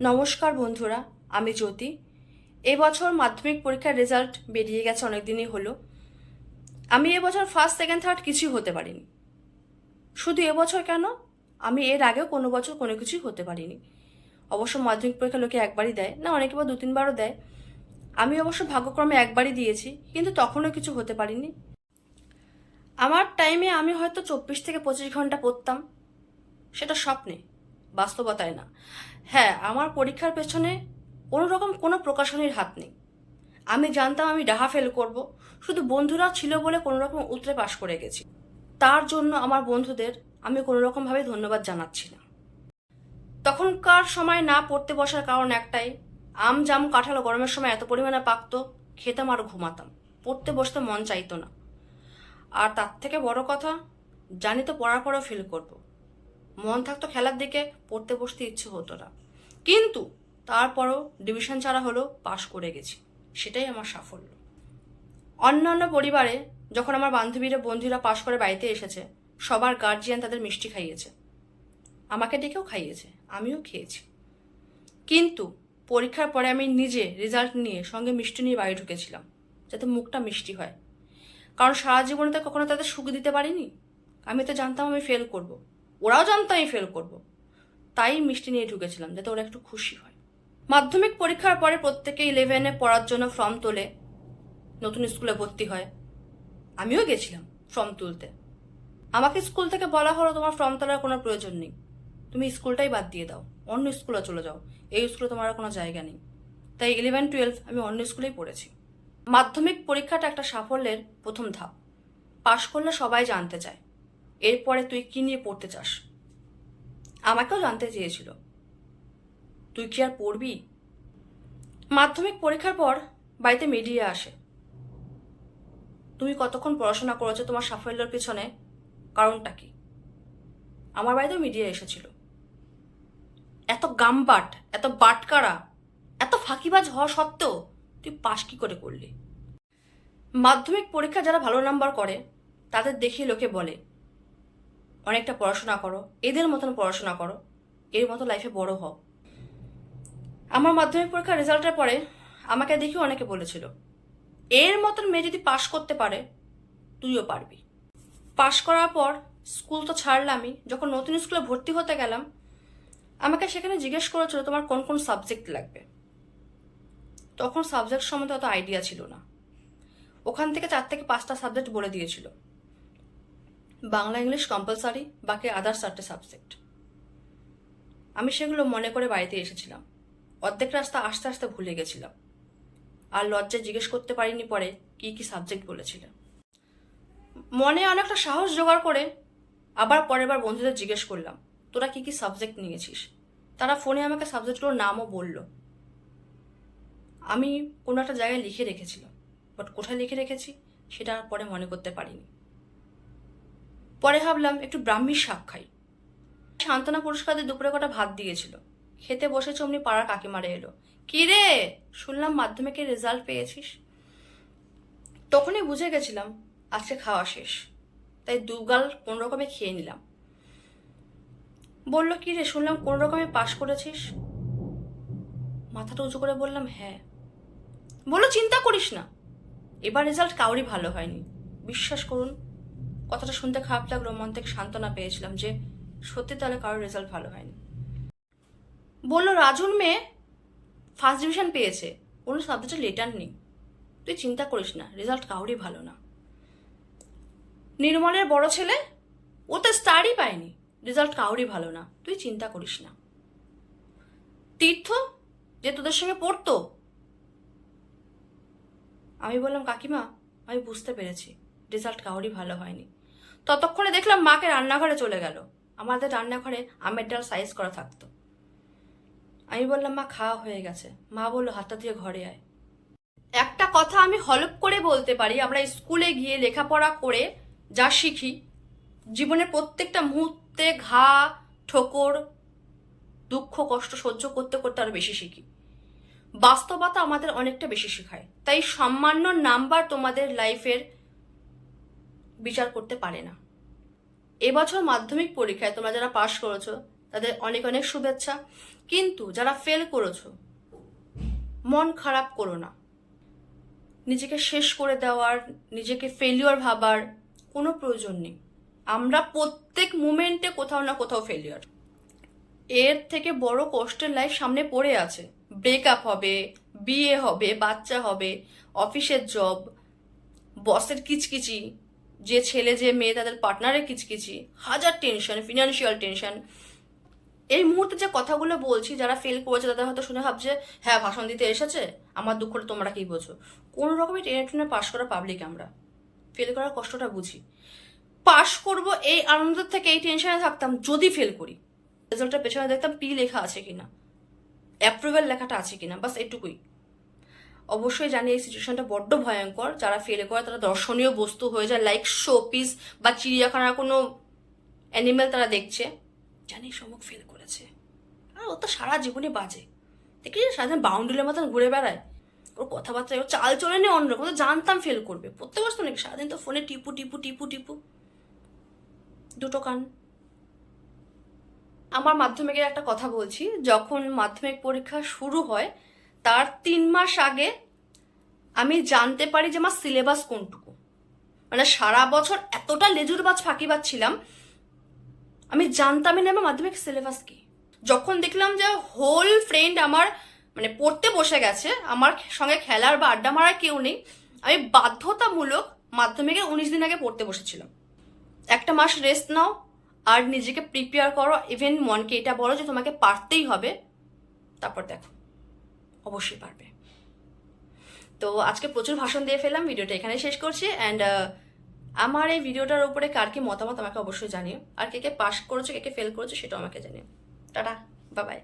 নমস্কার বন্ধুরা, আমি জ্যোতি। এবছর মাধ্যমিক পরীক্ষার রেজাল্ট বেরিয়ে গেছে অনেক দিনই হলো। আমি এবছর ফার্স্ট সেকেন্ড থার্ড কিছুই হতে পারিনি। শুধু এবছর কেন? আমি এর আগেও কোনো বছর কোনো কিছুই হতে পারিনি। অবশ্য মাধ্যমিক পরীক্ষা লোকে একবারই দেয়, না অনেকে বা দু তিনবারও দেয়। আমি অবশ্য ভাগ্যক্রমে একবারই দিয়েছি, কিন্তু তখনও কিছু হতে পারিনি। আমার টাইমে আমি হয়তো চব্বিশ থেকে পঁচিশ ঘণ্টা পড়তাম, সেটা স্বপ্নে। বাস্তবতায় না। হ্যাঁ আমার পরীক্ষার পেছনে কোনো রকম কোনো প্রকাশনীর হাত নেই। আমি জানতাম আমি ডাহা ফেল করব, শুধু বন্ধুরা ছিল বলে কোনো রকম উতরে পাশ করে গেছি। তার জন্য আমার বন্ধুদের আমি কোনো রকমভাবে ধন্যবাদ জানাচ্ছি না তখনকার সময় না পড়তে বসার কারণ একটাই, আম জাম কাঁঠাল গরমের সময় এত পরিমাণে পাকতো, খেতাম আর ঘুমাতাম। পড়তে বসতে মন চাইতো না। আর তার থেকে বড় কথা, জানি তো পড়ার পরেও ফিল করব। মন থাকতো খেলার দিকে, পড়তে বসতে ইচ্ছে হতো না। কিন্তু তারপরও ডিভিশন ছাড়া হলেও পাশ করে গেছি। সেটাই আমার সাফল্য। অন্যান্য পরিবারে যখন আমার বান্ধবীরা বন্ধুরা পাশ করে বাড়িতে এসেছে, সবার গার্জিয়ান তাদের মিষ্টি খাইয়েছে। আমাকে ডেকেও খাইয়েছে, আমিও খেয়েছি। কিন্তু পরীক্ষার পরে আমি নিজে রেজাল্ট নিয়ে সঙ্গে মিষ্টি নিয়ে বাড়ি ঢুকেছিলাম, যাতে মুখটা মিষ্টি হয়। কারণ সারা জীবনে তো কখনো তাদের সুখ দিতে পারিনি। আমি তো জানতাম আমি ফেল করব। ওরাও জানতো আমি ফেল করব। তাই মিষ্টি নিয়ে ঢুকেছিলাম, যাতে ওরা একটু খুশি হয়। মাধ্যমিক পরীক্ষার পরে প্রত্যেকে ইলেভেনে পড়ার জন্য ফর্ম তোলে। নতুন স্কুলে ভর্তি হয়। আমিও গেছিলাম ফর্ম তুলতে। আমাকে স্কুল থেকে বলা হলো, তোমার ফর্ম তোলার কোনো প্রয়োজন নেই। তুমি স্কুলটাই বাদ দিয়ে দাও। অন্য স্কুলে চলে যাও। এই স্কুলে তোমার কোনো জায়গা নেই। তাই ইলেভেন টুয়েলভ আমি অন্য স্কুলেই পড়েছি। মাধ্যমিক পরীক্ষাটা একটা সাফল্যের প্রথম ধাপ। পাশ করলে সবাই জানতে চায়। এরপরে তুই কি নিয়ে পড়তে চাস? আমাকেও জানতে চেয়েছিল। তুই কি আর পড়বি? মাধ্যমিক পরীক্ষার পর বাড়িতে মিডিয়া আসে। তুমি কতক্ষণ পড়াশোনা করেছ তোমার সাফল্যের পিছনে? কারণটা কি? আমার বাড়িতেও মিডিয়া এসেছিল। এত গামবাট, এত বাটকারা, এত ফাঁকিবাজ হওয়া সত্ত্বেও তুই পাশ কি করে করলি? মাধ্যমিক পরীক্ষা যারা ভালো নাম্বার করে, তাদের দেখে লোকে বলে অনেকটা পড়াশোনা করো, এদের মতন পড়াশোনা করো, এর মতো লাইফে বড় হও। আমার মাধ্যমিক পরীক্ষার রেজাল্টের পরে আমাকে দেখেও অনেকে বলেছিল, এর মতন মেয়ে যদি পাশ করতে পারে, তুইও পারবি। পাশ করার পর স্কুল তো ছাড়লামই, যখন নতুন স্কুলে ভর্তি হতে গেলাম, আমাকে সেখানে জিজ্ঞেস করেছিল, তোমার কোন কোন সাবজেক্ট লাগবে? তখন সাবজেক্ট সম্বন্ধে অত আইডিয়া ছিল না। ওখান থেকে চার থেকে পাঁচটা সাবজেক্ট বলে দিয়েছিল। বাংলা ইংলিশ কম্পালসারি বাকি আদার্স চারটে সাবজেক্ট আমি সেগুলো মনে করে বাড়িতে এসেছিলাম। অর্ধেক রাস্তা আস্তে আস্তে ভুলে গেছিলাম। আর লজ্জায় জিজ্ঞেস করতে পারিনি পরে কি কি সাবজেক্ট বলেছিল মনে অনেকটা সাহস জোগাড় করে আবার পরের বার বন্ধুদের জিজ্ঞেস করলাম, তোরা কি কি সাবজেক্ট নিয়েছিস? তারা ফোনে আমাকে সাবজেক্টগুলোর নামও বলল। আমি কোনো একটা জায়গায় লিখে রেখেছিলাম। বাট কোথায় লিখে রেখেছি, সেটা পরে মনে করতে পারিনি। পরে ভাবলাম একটু ব্রাহ্মীর শাক খাই। সান্ত্বনা পুরস্কার দিয়ে দুপুরে কটা ভাত দিয়েছিল। খেতে বসেছে অমনি পাড়ার কাকিমারে এলো। কি রে? শুনলাম মাধ্যমিকের রেজাল্ট পেয়েছিস? তখনই বুঝে গেছিলাম আজকে খাওয়া শেষ। তাই দুগাল কোন রকমে খেয়ে নিলাম। বলল, কি রে, শুনলাম কোন রকমে পাশ করেছিস? মাথাটা উঁচু করে বললাম হ্যাঁ। বলল, চিন্তা করিস না। এবার রেজাল্ট কাউরই ভালো হয়নি। বিশ্বাস করুন কথাটা শুনতে খারাপ লাগল মন থেকে সান্ত্বনা পেয়েছিলাম যে সত্যি তাহলে কারোর রেজাল্ট ভালো হয়নি। বলল, রাজুর মেয়ে ফার্স্ট ডিভিশন পেয়েছে। কোনো সাবজেক্টে লেটার নেই। তুই চিন্তা করিস না রেজাল্ট কাউরই ভালো না। নির্মলের বড় ছেলে, ও তো স্টারই পায়নি। রেজাল্ট কাউরই ভালো না। তুই চিন্তা করিস না। তীর্থ, যে তোদের সঙ্গে পড়তো? আমি বললাম, কাকিমা, আমি বুঝতে পেরেছি। রেজাল্ট কাউরই ভালো হয়নি। ততক্ষণে দেখলাম মাকে রান্নাঘরে চলে গেল। আমাদের রান্নাঘরে আমের ডাল সাইজ করা থাকতো। আমি বললাম, মা, খাওয়া হয়ে গেছে। মা বলল, হাতটা দিয়ে ঘরে আয়। একটা কথা আমি হলপ করে বলতে পারি, আমরা স্কুলে গিয়ে লেখাপড়া করে যা শিখি, জীবনের প্রত্যেকটা মুহূর্তে ঘা, ঠোকর, দুঃখ, কষ্ট সহ্য করতে করতে আরও বেশি শিখি। বাস্তবতা আমাদের অনেকটা বেশি শেখায়। তাই সামান্য নাম্বার তোমাদের লাইফের বিচার করতে পারে না। এবছর মাধ্যমিক পরীক্ষায় তোমরা যারা পাশ করেছ, তাদের অনেক অনেক শুভেচ্ছা। কিন্তু যারা ফেল করেছ, মন খারাপ করো না। নিজেকে শেষ করে দেওয়ার, নিজেকে ফেলিওর ভাবার কোনো প্রয়োজন নেই। আমরা প্রত্যেক মুমেন্টে কোথাও না কোথাও ফেলিওর এর থেকে বড় কষ্টের লাইফ সামনে পড়ে আছে। ব্রেকআপ হবে, বিয়ে হবে, বাচ্চা হবে অফিসের জব বসের কিচকিচি যে ছেলে, যে মেয়ে তাদের পার্টনারের কিচকিচি, হাজার টেনশন ফিনান্সিয়াল টেনশন এই মুহূর্তে যে কথাগুলো বলছি, যারা ফেল করেছে তাদের হয়তো শুনে ভাবছে হ্যাঁ ভাষণ দিতে এসেছে? আমার দুঃখটা তোমরা কি বোঝো? কোনো রকমের টেনে টেনে পাশ করা পাবলিক আমরা। ফেল করার কষ্টটা বুঝি। পাশ করব এই আনন্দ থেকে এই টেনশনে থাকতাম, যদি ফেল করি। রেজাল্টটা পেছনে দেখতাম পি লেখা আছে কিনা অ্যাপ্রুভেল লেখাটা আছে কিনা, বাস এটুকুই। অবশ্যই জানি এই সিচুয়েশনটা বড্ড ভয়ঙ্কর। যারা ফেল করে তারা দর্শনীয় বস্তু হয়ে যায় লাইক শো পিস বা চিড়িয়াখানার কোনো অ্যানিমেল তারা দেখছে। জানি সমুখ ফেল করেছে। আর ও তো সারা জীবনে বাজে। দেখি সারাদিন বাউন্ডুলের মতন ঘুরে বেড়ায়? ওর কথাবার্তা ওর চাল চলে নেই অন্যরকম তো জানতাম ফেল করবে। প্রত্যেক বস্তু নাকি? সারাদিন তো ফোনে টিপু টিপু টিপু টিপু। দুটো কান। আমার মাধ্যমিকের একটা কথা বলছি। যখন মাধ্যমিক পরীক্ষা শুরু হয় তার তিন মাস আগে আমি জানতে পারি যে আমার সিলেবাস কোনটুকু। মানে সারা বছর এতটা লেজুর বাজ ফাঁকিবাজ ছিলাম, আমি জানতামই না আমার মাধ্যমিক সিলেবাস কি। যখন দেখলাম যে হোল ফ্রেন্ড আমার মানে পড়তে বসে গেছে, আমার সঙ্গে খেলার বা আড্ডা মারার কেউ নেই, আমি বাধ্যতামূলক মাধ্যমিকে উনিশ দিন আগে পড়তে বসেছিলাম। একটা মাস রেস্ট নাও আর নিজেকে প্রিপেয়ার করো, ইভেন মনকে এটা বলো যে তোমাকে পারতেই হবে, তারপর দেখো। অবশ্যই পারবে। তো আজকে প্রচুর ভাষণ দিয়ে ফেললাম, ভিডিওটা এখানে শেষ করছি। অ্যান্ড আমার এই ভিডিওটার উপরে কার কি মতামত আমাকে অবশ্যই জানিও। আর কে কে পাস করেছ, কে কে ফেল করেছ সেটাও আমাকে জানিও। টাটা বাবাই